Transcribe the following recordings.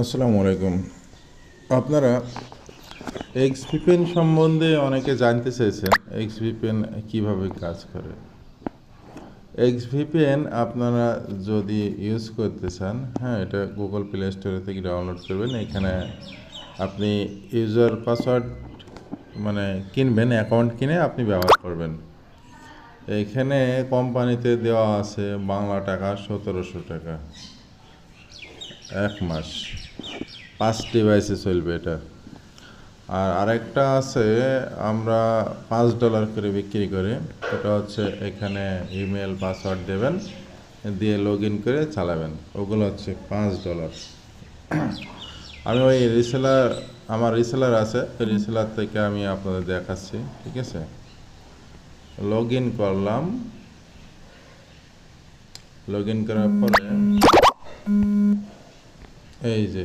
আসসালামু আলাইকুম। আপনারা এক্স ভিপেন সম্বন্ধে অনেকে জানতে চেয়েছেন এক্স ভিপেন কীভাবে কাজ করে। এক্স ভিপিএন আপনারা যদি ইউজ করতে চান হ্যাঁ এটা গুগল প্লে স্টোরে থেকে ডাউনলোড করবেন। এখানে আপনি ইউজার পাসওয়ার্ড মানে কিনবেন অ্যাকাউন্ট কিনে আপনি ব্যবহার করবেন। এখানে কোম্পানিতে দেওয়া আছে বাংলা টাকা সতেরোশো টাকা। এক মাস। পাঁচ ডিভাইসে চলবে এটা। আর আরেকটা আছে, আমরা পাঁচ ডলার করে বিক্রি করি। ওটা হচ্ছে এখানে ইমেল পাসওয়ার্ড দেবেন, দিয়ে লগ ইন করে চালাবেন। ওগুলো হচ্ছে পাঁচ ডলার আমি ওই রিসেলার আমার রিসেলার আছে। রিসেলার থেকে আমি আপনাদের দেখাচ্ছি, ঠিক আছে? লগ ইন করলাম। লগ ইন করার পরে এই যে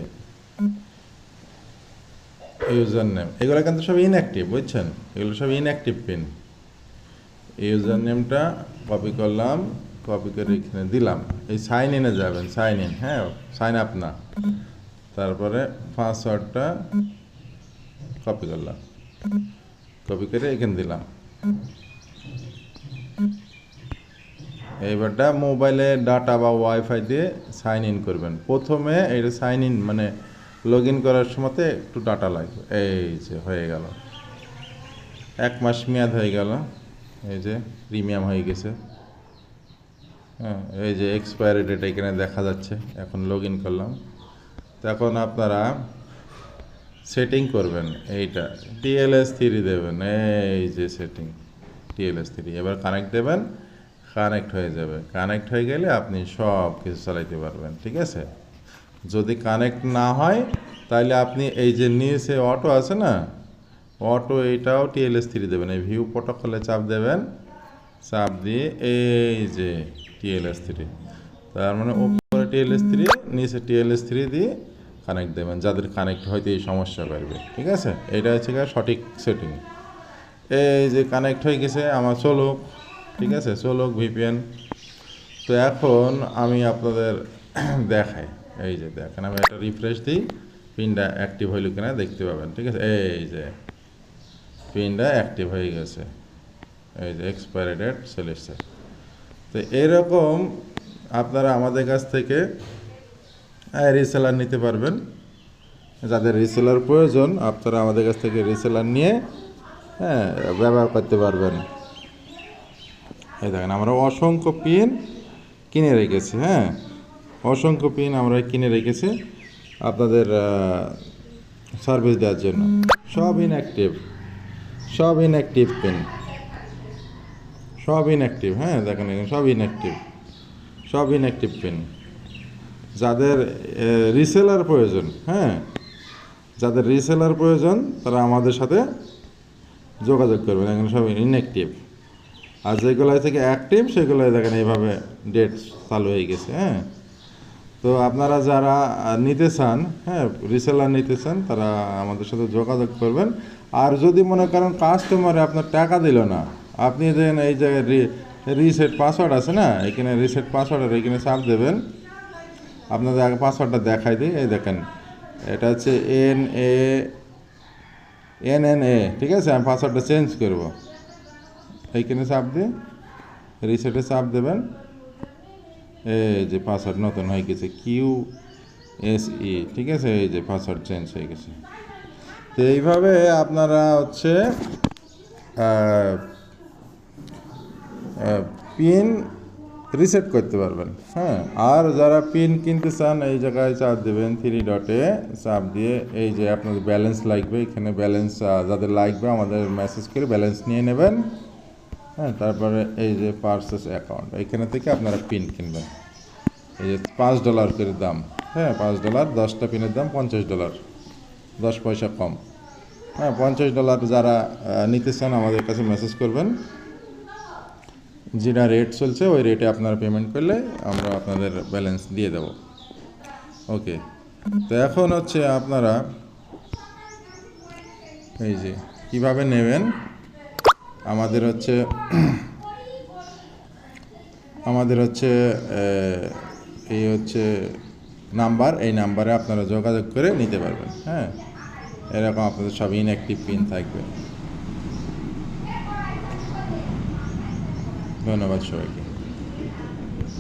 ইউজার নেম এগুলো কিন্তু সব ইনঅ্যাক্টিভ বুঝছেন? এগুলো সব ইনঅ্যাক্টিভ পিন ইউজার নেমটা কপি করলাম কপি করে এখানে দিলাম। এই সাইন ইনে যাবেন সাইন ইন হ্যাঁ? সাইন আপ না। তারপরে পাসওয়ার্ডটা কপি করলাম। কপি করে এখানে দিলাম। এইবারটা মোবাইলে ডাটা বা ওয়াইফাই দিয়ে সাইন ইন করবেন। প্রথমে এটা সাইন ইন মানে লগ ইন করার সময়তে একটু ডাটা লাগবে। এই যে হয়ে গেল। এক মাস মেয়াদ হয়ে গেল। এই যে প্রিমিয়াম হয়ে গেছে। হ্যাঁ এই যে এক্সপায়ারি ডেট এখানে দেখা যাচ্ছে। এখন লগ ইন করলাম এখন আপনারা সেটিং করবেন এইটা। টিএলএস থ্রি দেবেন। এই যে সেটিং টিএলএস থ্রি এবার কানেক্ট দেবেন। কানেক্ট হয়ে যাবে। কানেক্ট হয়ে গেলে আপনি সব কিছু চালাইতে পারবেন, ঠিক আছে? যদি কানেক্ট না হয় তাহলে আপনি এই যে নিচে অটো আছে না অটো এইটাও টিএলএস থ্রি দেবেন। এই ভিউ প্রোটোকলে চাপ দেবেন, চাপ দিয়ে এই যে টিএলএস থ্রি তার মানে উপরে টিএলএস থ্রি নিচে টিএলএস থ্রি দিয়ে কানেক্ট দেবেন। যাদের কানেক্ট হয়তো এই সমস্যা করবে ঠিক আছে? এটা হচ্ছে সঠিক সেটিং এই যে কানেক্ট হয়ে গেছে, আমার চলুক। ঠিক আছে? চলুক ভিপিএন তো এখন আমি আপনাদের দেখাই। এই যে দেখেন, আমি একটা রিফ্রেশ দিই। পিনটা অ্যাক্টিভ হইল কিনা দেখতে পাবেন, ঠিক আছে? এই যে, পিনটা অ্যাক্টিভ হয়ে গেছে। এই যে এক্সপায়ারি ডেট চলে এসছে তো এরকম আপনারা আমাদের কাছ থেকে রিসেলার নিতে পারবেন। যাদের রিসেলার প্রয়োজন, আপনারা আমাদের কাছ থেকে রিসেলার নিয়ে হ্যাঁ ব্যবহার করতে পারবেন। এই দেখেন, আমরা অসংখ্য পিন কিনে রেখেছি হ্যাঁ? অসংখ্য পিন আমরা কিনে রেখেছি আপনাদের সার্ভিস দেওয়ার জন্য। সব ইনঅ্যাক্টিভ সব ইনঅ্যাক্টিভ পিন সব ইনঅ্যাক্টিভ হ্যাঁ দেখেন এখানে সব ইনঅ্যাক্টিভ সব ইনঅ্যাক্টিভ পিন যাদের রিসেলার প্রয়োজন হ্যাঁ? যাদের রিসেলার প্রয়োজন, তারা আমাদের সাথে যোগাযোগ করবেন, এখানে সব ইনঅ্যাক্টিভ আর যেগুলো থেকে অ্যাক্টিভ সেগুলো দেখেন এইভাবে ডেট চালু হয়ে গেছে হ্যাঁ? তো আপনারা যারা নিতে চান হ্যাঁ রিসেলার নিতে চান, তারা আমাদের সাথে যোগাযোগ করবেন। আর যদি মনে করেন কাস্টমারে আপনার টাকা দিল না, আপনি দেন এই জায়গায় রিসেট পাসওয়ার্ড আছে না, এখানে রিসেট পাসওয়ার্ড এখানে চাপ দেবেন। আপনাদের আগে পাসওয়ার্ডটা দেখাই দিই, এই দেখেন, এটা হচ্ছে N A N N A ঠিক আছে? আমি পাসওয়ার্ডটা চেঞ্জ করব। এইখানে চাপ দিয়ে রিসেটে চাপ দেবেন। এই যে পাসওয়ার্ড নতুন হয়ে গেছে কিউ এস ই ঠিক আছে? এই যে পাসওয়ার্ড চেঞ্জ হয়ে গেছে। তো এইভাবে আপনারা হচ্ছে পিন রিসেট করতে পারবেন। হ্যাঁ আর যারা পিন কিনতে চান, এই জায়গায় চাপ দেবেন থ্রি ডটে চাপ দিয়ে, এই যে আপনাদের ব্যালেন্স লাগবে, এখানে ব্যালেন্স যাদের লাগবে, আমাদের মেসেজ করে ব্যালেন্স নিয়ে নেবেন। হ্যাঁ তারপরে এই যে পার্সেস অ্যাকাউন্ট এখানে থেকে আপনারা পিন কিনবেন। এই যে পাঁচ ডলার করে দাম হ্যাঁ পাঁচ ডলার দশটা পিনের দাম পঞ্চাশ ডলার দশ পয়সা কম। হ্যাঁ পঞ্চাশ ডলার যারা নিতে চান আমাদের কাছে মেসেজ করবেন। যেটা রেট চলছে, ওই রেটে আপনারা পেমেন্ট করলে আমরা আপনাদের ব্যালেন্স দিয়ে দেব। ওকে তো এখন হচ্ছে আপনারা এই যে কীভাবে নেবেন? আমাদের হচ্ছে আমাদের হচ্ছে এই হচ্ছে নাম্বার, এই নাম্বারে আপনারা যোগাযোগ করে নিতে পারবেন হ্যাঁ? এরকম আপনাদের সব ইনঅ্যাক্টিভ পিন থাকবে। ধন্যবাদ সবাইকে।